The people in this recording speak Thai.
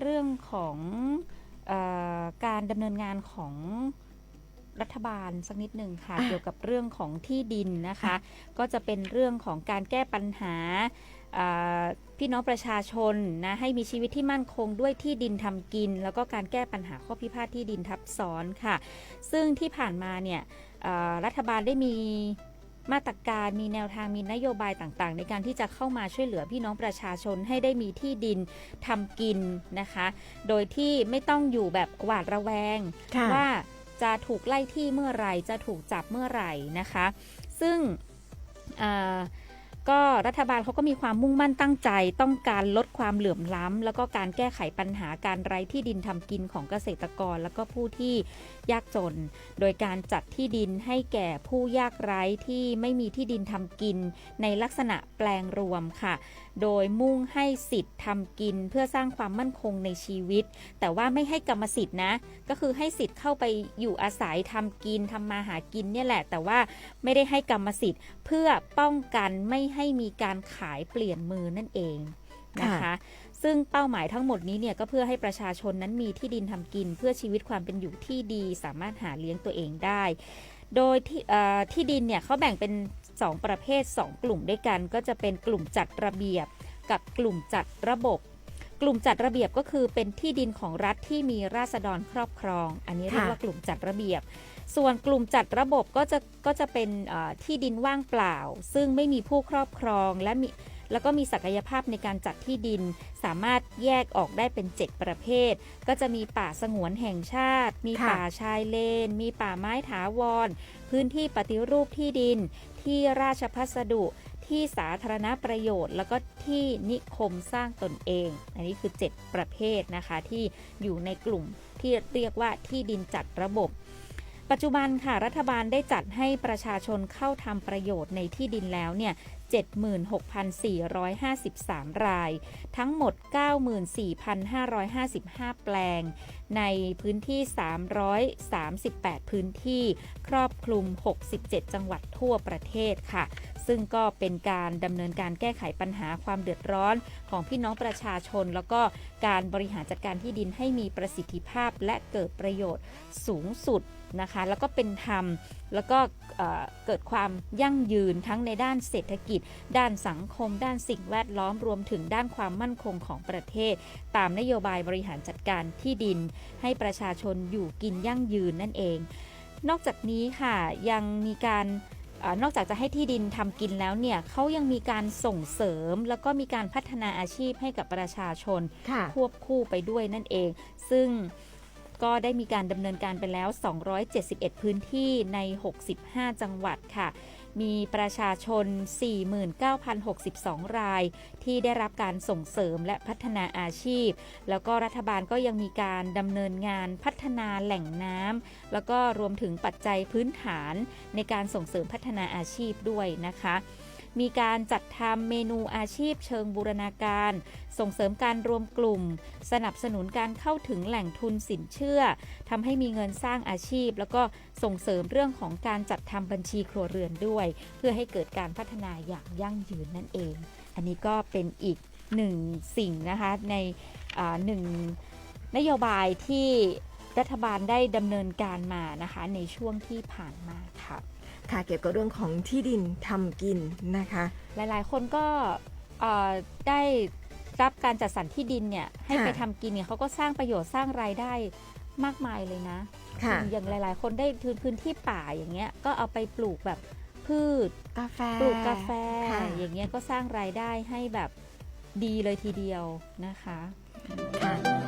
เรื่องของอการดำเนินงานของรัฐบาลสักนิดหนึ่งค่ะ เกี่ยวกับเรื่องของที่ดินนะคะ ก็จะเป็นเรื่องของการแก้ปัญหาพี่น้องประชาชนนะให้มีชีวิตที่มั่นคงด้วยที่ดินทำกิน แล้วก็การแก้ปัญหาข้อพิพาทที่ดินทับซ้อนค่ะ ซึ่งที่ผ่านมาเนี่ยรัฐบาลได้มี มาตรการมีแนวทางมีนโยบายต่างๆ ในการที่จะเข้ามาช่วยเหลือพี่น้องประชาชนให้ได้มีที่ดินทำกินนะคะ โดยที่ไม่ต้องอยู่แบบหวาดระแวงค่ะว่าจะถูกไล่ที่เมื่อไหร่จะถูกจับเมื่อไหร่นะคะ ซึ่งเอ่อ ก็รัฐบาลเขาก็มีความมุ่งมั่นตั้งใจ ต้องการลดความเหลื่อมล้ำแล้วก็การแก้ไขปัญหาการไร้ที่ดินทำกินของเกษตรกร แล้วก็ผู้ที่ยากจน โดยการจัดที่ดินให้แก่ผู้ยากไร้ที่ไม่มีที่ดินทำกิน ในลักษณะแปลงรวมค่ะโดยมุ่งให้สิทธิ์ทำกินเพื่อสร้างความมั่นคงในชีวิต แต่ว่าไม่ให้กรรมสิทธิ์นะ ก็คือให้สิทธิ์เข้าไปอยู่อาศัยทำกินทำมาหากินเนี่ยแหละ แต่ว่าไม่ได้ให้กรรมสิทธิ์ เพื่อป้องกันไม่ให้มีการขายเปลี่ยนมือนั่นเองนะคะซึ่งเป้าหมายทั้งหมดนี้เนี่ยก็เพื่อให้ประชาชนนั้นมีที่ดินทำกิน เพื่อชีวิตความเป็นอยู่ที่ดี สามารถหาเลี้ยงตัวเองได้ โดยที่ที่ดินเนี่ยเขาแบ่งเป็น 2 ประเภท 2 กลุ่มด้วยกัน ก็จะเป็นกลุ่มจัดระเบียบ กับกลุ่มจัดระบบ กลุ่มจัดระเบียบก็คือเป็นที่ดินของรัฐที่มีราษฎรครอบครอง อันนี้เรียกค่ะว่ากลุ่มจัดระเบียบ ส่วนกลุ่มจัดระบบก็จะก็จะเป็นเอ่อที่ดินว่างเปล่า ซึ่งไม่มีผู้ครอบครองและมี แล้วก็มีศักยภาพในการจัดที่ดิน สามารถแยกออกได้เป็น 7 ประเภท ก็จะมีป่าสงวนแห่งชาติ มีค่ะป่าชายเลน มีป่าไม้ถาวร พื้นที่ปฏิรูปที่ดิน ที่ราชพัสดุที่สาธารณประโยชน์ แล้วก็ที่นิคมสร้างตนเอง อันนี้คือ 7 ประเภทนะคะที่อยู่ในกลุ่มที่เรียกว่าที่ดินจัดระบบ ปัจจุบันค่ะรัฐบาลได้จัดให้ประชาชนเข้าทำประโยชน์ในที่ดินแล้วเนี่ย76,453 ราย ทั้งหมด 94,555 แปลง ในพื้นที่ 338 พื้นที่ ครอบคลุม 67 จังหวัดทั่วประเทศค่ะ ซึ่งก็เป็นการดำเนินการแก้ไขปัญหาความเดือดร้อนของพี่น้องประชาชน แล้วก็การบริหารจัดการที่ดินให้มีประสิทธิภาพและเกิดประโยชน์สูงสุดนะคะ แล้วก็เป็นธรรม แล้วก็เกิดความยั่งยืนทั้งในด้านเศรษฐกิจ ด้านสังคม ด้านสิ่งแวดล้อมรวมถึงด้านความมั่นคงของประเทศ ตามนโยบายบริหารจัดการที่ดิน ให้ประชาชนอยู่กินยั่งยืนนั่นเอง นอกจากนี้ค่ะยังมีการ ออนอกจากจะให้ที่ดินทำกินแล้วเนี่ยเขายังมีการส่งเสริม แล้วก็มีการพัฒนาอาชีพให้กับประชาชนค่ะควบคู่ไปด้วยนั่นเอง ซึ่ง ก็ได้มีการดำเนินการไปแล้ว 271 พื้นที่ใน 65 จังหวัดค่ะ มีประชาชน 49,062 ราย ที่ได้รับการส่งเสริมและพัฒนาอาชีพ แล้วก็รัฐบาลก็ยังมีการดำเนินงานพัฒนาแหล่งน้ำแล้วก็รวมถึงปัจจัยพื้นฐานในการส่งเสริมพัฒนาอาชีพด้วยนะคะ มีการจัดทำเมนูอาชีพเชิงบูรณาการ ส่งเสริมการรวมกลุ่ม สนับสนุนการเข้าถึงแหล่งทุนสินเชื่อทำให้มีเงินสร้างอาชีพ แล้วก็ส่งเสริมเรื่องของการจัดทำบัญชีครัวเรือนด้วย เพื่อให้เกิดการพัฒนาอย่างยั่งยืนนั่นเอง อันนี้ก็เป็นอีกหนึ่งสิ่งนะคะในหนึ่งนโยบายที่รัฐบาลได้ดำเนินการมานะคะในช่วงที่ผ่านมาค่ะ ค่ะเกี่ยวกับเรื่องของที่ดินทำกินนะคะ หลายๆ คนก็เอ่อได้รับการจัดสรรที่ดินเนี่ยให้ค่ะ ไปทำกินเนี่ยเขาก็สร้างประโยชน์สร้างรายได้มากมายเลยนะ ค่ะ อย่างหลาย ๆ คนได้พื้นพื้นที่ป่าอย่างเงี้ยก็เอาไปปลูกแบบพืช กาแฟ ปลูกกาแฟ ค่ะ อย่างเงี้ยก็สร้างรายได้ให้แบบดีเลยทีเดียวนะคะ ค่ะ